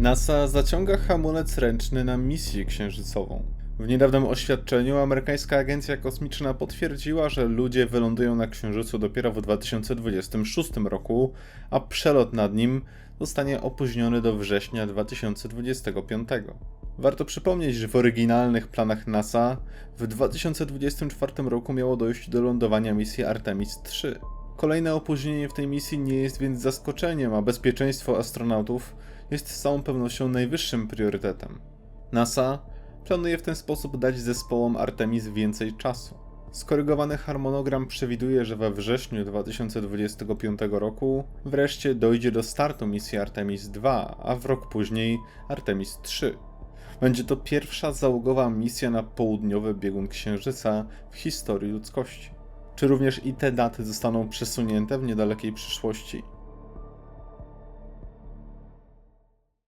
NASA zaciąga hamulec ręczny na misję księżycową. W niedawnym oświadczeniu amerykańska agencja kosmiczna potwierdziła, że ludzie wylądują na Księżycu dopiero w 2026 roku, a przelot nad nim zostanie opóźniony do września 2025. Warto przypomnieć, że w oryginalnych planach NASA w 2024 roku miało dojść do lądowania misji Artemis III. Kolejne opóźnienie w tej misji nie jest więc zaskoczeniem, a bezpieczeństwo astronautów jest z całą pewnością najwyższym priorytetem. NASA planuje w ten sposób dać zespołom Artemis więcej czasu. Skorygowany harmonogram przewiduje, że we wrześniu 2025 roku wreszcie dojdzie do startu misji Artemis II, a w rok później Artemis III. Będzie to pierwsza załogowa misja na południowy biegun Księżyca w historii ludzkości. Czy również i te daty zostaną przesunięte w niedalekiej przyszłości?